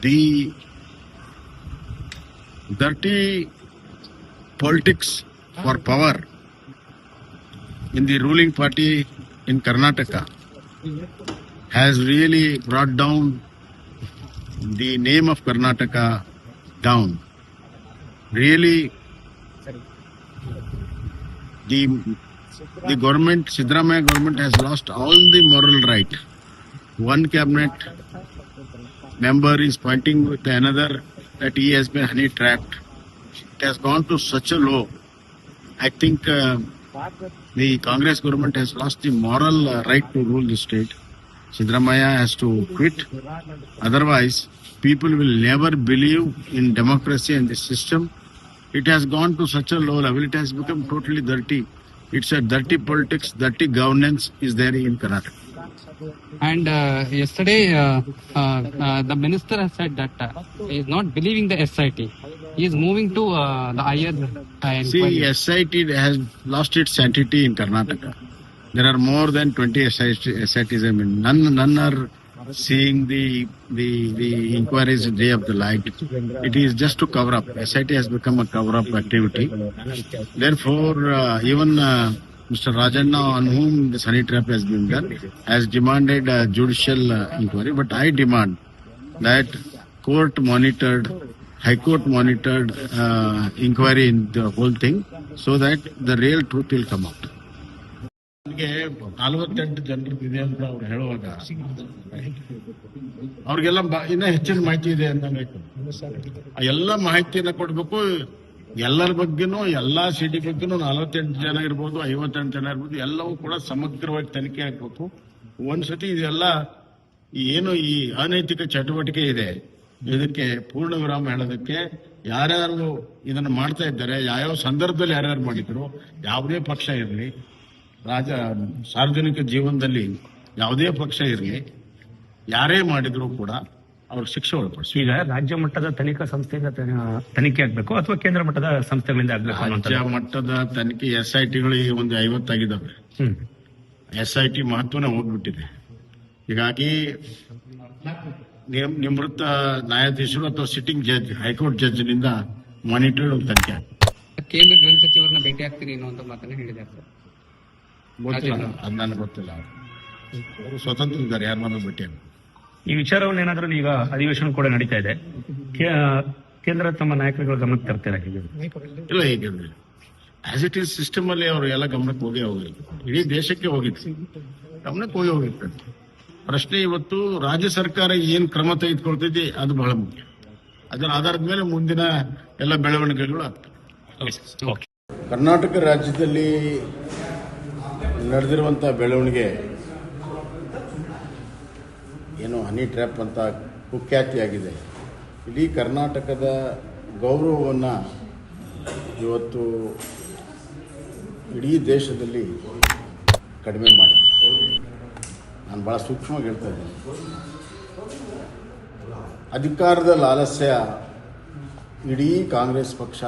The dirty politics for power in the ruling party in Karnataka has really brought down the name of Karnataka down. Really, the the government, Sidramaya government has lost all the moral right. One cabinet member is pointing with another that he has been honey trapped. It has gone to such a low. I think uh, the Congress government has lost the moral uh, right to rule the state. Sidramaya has to quit. Otherwise, people will never believe in democracy and the system. It has gone to such a low level. It has become totally dirty. It's a dirty politics, dirty governance is there in Karnataka. And uh, yesterday, uh, uh, uh, the minister has said that uh, he is not believing the SIT. He is moving to uh, the higher uh, inquiry. See, SIT has lost its sanctity in Karnataka. There are more than 20 SIT, SITs. I mean, none, none are seeing the, the, the inquiries day of the light. It is just to cover up. SIT has become a cover up activity. Therefore, uh, even uh, Mr. Rajanna, on whom the sunny trap has been done, has demanded a judicial uh, inquiry. But I demand that court monitored, high court monitored uh, inquiry in the whole thing so that the real truth will come out. ನನಗೆ ನಲವತ್ತೆಂಟು ಜನರದ್ದು ಇದೆ ಅಂತ ಅವ್ರು ಹೇಳುವಾಗ ಅವ್ರಿಗೆಲ್ಲ ಇನ್ನ ಹೆಚ್ಚಿನ ಮಾಹಿತಿ ಇದೆ ಅಂತ ಎಲ್ಲ ಮಾಹಿತಿಯನ್ನ ಕೊಡ್ಬೇಕು ಎಲ್ಲರ ಬಗ್ಗೆನೂ, ಎಲ್ಲಾ ಸಿಟಿ ಬಗ್ಗೆನೂ ನಲವತ್ತೆಂಟು ಜನ ಇರ್ಬೋದು, ಐವತ್ತೆಂಟು ಜನ ಇರ್ಬೋದು, ಎಲ್ಲವೂ ಕೂಡ ಸಮಗ್ರವಾಗಿ ತನಿಖೆ ಆಗ್ಬೇಕು. ಒಂದ್ಸತಿ ಇದೆಲ್ಲ ಏನು ಈ ಅನೈತಿಕ ಚಟುವಟಿಕೆ ಇದೆ, ಇದಕ್ಕೆ ಪೂರ್ಣ ವಿರಾಮ ಹೇಳೋದಕ್ಕೆ ಯಾರ್ಯಾರು ಇದನ್ನ ಮಾಡ್ತಾ ಇದ್ದಾರೆ, ಯಾವ್ಯಾವ ಸಂದರ್ಭದಲ್ಲಿ ಯಾರ್ಯಾರು ಮಾಡಿದ್ರು, ಯಾವುದೇ ಪಕ್ಷ ಇರಲಿ, ರಾಜ, ಸಾರ್ವಜನಿಕ ಜೀವನದಲ್ಲಿ ಯಾವುದೇ ಪಕ್ಷ ಇರಲಿ, ಯಾರೇ ಮಾಡಿದ್ರು ಕೂಡ ಅವ್ರಿಗೆ ಶಿಕ್ಷೆ ಒಳಪಡಿಸಿ ಈಗ ರಾಜ್ಯ ಮಟ್ಟದ ತನಿಖಾ ಸಂಸ್ಥೆಯಿಂದ ತನಿಖೆ ಆಗ್ಬೇಕು ಅಥವಾ ಕೇಂದ್ರ ಮಟ್ಟದ ಸಂಸ್ಥೆಗಳಿಂದ ಆಗ್ಬೇಕು ರಾಜ್ಯ ಮಟ್ಟದ ತನಿಖೆ ಎಸ್ ಐ ಟಿಗಳು ಈಗ ಒಂದು ಐವತ್ತಾಗಿದ್ದಾವೆ. ಎಸ್ ಐ ಟಿ ಮಹತ್ವನ ಹೋಗ್ಬಿಟ್ಟಿದೆ. ಹೀಗಾಗಿ ನಿವೃತ್ತ ನ್ಯಾಯಾಧೀಶರು ಅಥವಾ ಸಿಟ್ಟಿಂಗ್ ಜಡ್ಜ್ ಹೈಕೋರ್ಟ್ ಜಡ್ಜ್ನಿಂದ ಮಾನಿಟರ್ ತನಿಖೆ. ಕೇಂದ್ರ ಗೃಹ ಸಚಿವರನ್ನ ಭೇಟಿ ಆಗ್ತೀನಿ ಅನ್ನುವಂತ ಮಾತನ್ನ ಹೇಳಿದ್ದಾರೆ ಸರ್. ಗೊತ್ತಿಲ್ಲ. ಅದು ನನಗೆ ಗೊತ್ತಿಲ್ಲ. ಅವರು ಸ್ವತಂತ್ರ ಇದ್ದಾರೆ ಯಾರು ಭೇಟಿ. ಈ ವಿಚಾರವನ್ನು ಏನಾದರೂ ಈಗ ಅಧಿವೇಶನ ಕೂಡ ನಡೀತಾ ಇದೆ. ಕೇ- ಕೇಂದ್ರ ತಮ್ಮ ನಾಯಕರುಗಳ ಗಮನಕ್ಕೆ ತರ್ತೀರಾ ಇಲ್ಲ ಹೇಗೆ ಆಸ್ ಇಟ್ ಈಸ್ ಸಿಸ್ಟಮ್ ಅಲ್ಲಿ ಅವರು ಎಲ್ಲ ಗಮನಕ್ಕೆ ಹೋಗಿ ಹೋಗಿದ್ರು. ಇಡೀ ದೇಶಕ್ಕೆ ಹೋಗಿತ್ತು. ಗಮನಕ್ಕೆ ಹೋಗಿ ಹೋಗಿರ್ತದೆ ಪ್ರಶ್ನೆ ಇವತ್ತು ರಾಜ್ಯ ಸರ್ಕಾರ ಏನ್ ಕ್ರಮ ತೆಗೆದುಕೊಳ್ತೈತಿ ಅದು ಬಹಳ ಮುಖ್ಯ. ಅದರ ಆಧಾರದ ಮೇಲೆ ಮುಂದಿನ ಎಲ್ಲ ಬೆಳವಣಿಗೆಗಳು ಆಗ್ತವೆ. ಓಕೆ. ಕರ್ನಾಟಕ ರಾಜ್ಯದಲ್ಲಿ ನಡೆದಿರುವಂತಹ ಬೆಳವಣಿಗೆ ಏನು ಹನಿ ಟ್ರ್ಯಾಪ್ ಅಂತ ಕುಖ್ಯಾತಿಯಾಗಿದೆ. ಇಡೀ ಕರ್ನಾಟಕದ ಗೌರವವನ್ನು ಇವತ್ತು ಇಡೀ ದೇಶದಲ್ಲಿ ಕಡಿಮೆ ಮಾಡಿ ನಾನು ಭಾಳ ಸೂಕ್ಷ್ಮವಾಗಿ ಹೇಳ್ತಾ ಇದ್ದೀನಿ. ಅಧಿಕಾರದ ಲಾಲಸ್ಯ ಇಡೀ ಕಾಂಗ್ರೆಸ್ ಪಕ್ಷ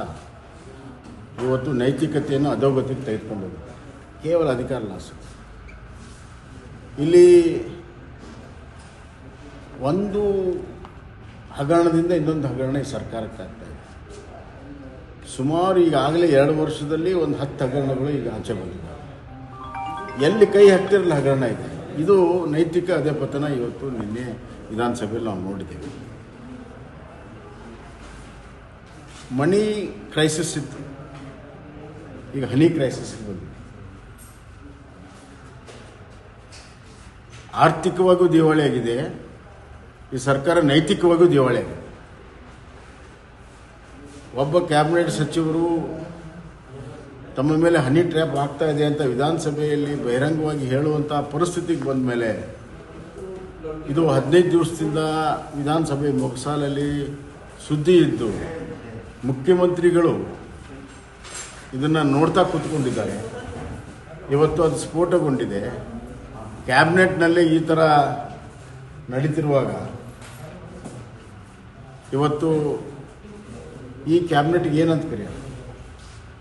ಇವತ್ತು ನೈತಿಕತೆಯನ್ನು ಅಧೋಗತಿಗೆ ತೆಗೆದುಕೊಂಡು ಕೇವಲ ಅಧಿಕಾರ ಲಾಸ ಇಲ್ಲಿ ಒಂದು ಹಗರಣದಿಂದ ಇನ್ನೊಂದು ಹಗರಣ ಈ ಸರ್ಕಾರಕ್ಕೆ ಆಗ್ತಾ ಇದೆ. ಸುಮಾರು ಈಗಾಗಲೇ ಎರಡು ವರ್ಷದಲ್ಲಿ ಒಂದು ಹತ್ತು ಹಗರಣಗಳು ಈಗ ಆಚೆ ಬಂದಿದ್ದಾವೆ. ಎಲ್ಲಿ ಕೈ ಹತ್ತಿರ ಹಗರಣ ಇದೆ. ಇದು ನೈತಿಕ ಅಧಪತನ ಇವತ್ತು ನಿನ್ನೆ ವಿಧಾನಸಭೆಯಲ್ಲಿ ನಾವು ನೋಡಿದ್ದೇವೆ. ಮಣಿ ಕ್ರೈಸಿಸ್ ಇತ್ತು. ಈಗ ಹನಿ ಕ್ರೈಸಿಸ್ ಬಂದಿದೆ. ಆರ್ಥಿಕವಾಗೂ ದಿವಾಳಿ ಆಗಿದೆ ಈ ಸರ್ಕಾರ ನೈತಿಕವಾಗೂ ದಿವಾಳಿ. ಒಬ್ಬ ಕ್ಯಾಬಿನೆಟ್ ಸಚಿವರು ತಮ್ಮ ಮೇಲೆ ಹನಿ ಟ್ರ್ಯಾಪ್ ಆಗ್ತಾ ಇದೆ ಅಂತ ವಿಧಾನಸಭೆಯಲ್ಲಿ ಬಹಿರಂಗವಾಗಿ ಹೇಳುವಂಥ ಪರಿಸ್ಥಿತಿಗೆ ಬಂದ ಮೇಲೆ ಇದು ಹದಿನೈದು ದಿವಸದಿಂದ ವಿಧಾನಸಭೆ ಮೊಗಸಾಲಲ್ಲಿ ಸುದ್ದಿ ಇದ್ದು ಮುಖ್ಯಮಂತ್ರಿಗಳು ಇದನ್ನು ನೋಡ್ತಾ ಕೂತ್ಕೊಂಡಿದ್ದಾರೆ. ಇವತ್ತು ಅದು ಸ್ಫೋಟಗೊಂಡಿದೆ. ಕ್ಯಾಬಿನೆಟ್ನಲ್ಲೇ ಈ ಥರ ನಡೀತಿರುವಾಗ ಇವತ್ತು ಈ ಕ್ಯಾಬಿನೆಟ್ಗೆ ಏನಂತ ಕರೆಯೋದು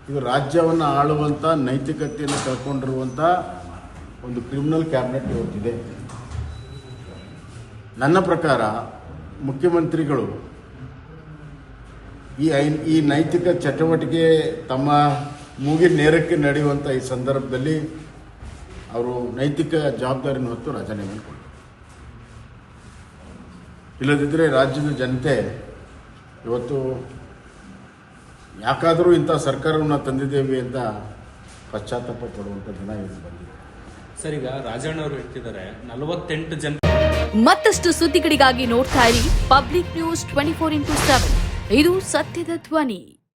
ಇದು ರಾಜ್ಯವನ್ನು ಆಳುವಂಥ ನೈತಿಕತೆಯನ್ನು ಕಳ್ಕೊಂಡಿರುವಂಥ ಒಂದು ಕ್ರಿಮಿನಲ್ ಕ್ಯಾಬಿನೆಟ್ ಇವತ್ತಿದೆ. ನನ್ನ ಪ್ರಕಾರ ಮುಖ್ಯಮಂತ್ರಿಗಳು ಈ ಐ- ಈ ನೈತಿಕ ಚಟುವಟಿಕೆ ತಮ್ಮ ಮೂಗಿನ ನೇರಕ್ಕೆ ನಡೆಯುವಂಥ ಈ ಸಂದರ್ಭದಲ್ಲಿ ಅವರು ನೈತಿಕ ಜವಾಬ್ದಾರಿನ ಹೊತ್ತು ರಾಜೀನಾಮೆ ಕೊಡಬೇಕು ಇಲ್ಲದಿದ್ದರೆ ರಾಜ್ಯದ ಜನತೆ ಇವತ್ತು ಯಾಕಾದರೂ ಇಂಥ ಸರ್ಕಾರವನ್ನು ತಂದಿದ್ದೇವೆ ಅಂತ ಪಶ್ಚಾತ್ತಾಪ ಪಡುವಂಥ ದಿನ ಇದು ಬಂದಿದೆ. ಸರ್ ಈಗ ರಾಜಣ್ಣ ಅವರು ಹೇಳ್ತಿದ್ದಾರೆ ನಲವತ್ತೆಂಟು ಜನ ಮತ್ತಷ್ಟು ಸುದ್ದಿಗಳಿಗಾಗಿ ನೋಡ್ತಾ ಇರಿ public news twenty four into seven. ಇದು ಸತ್ಯದ ಧ್ವನಿ.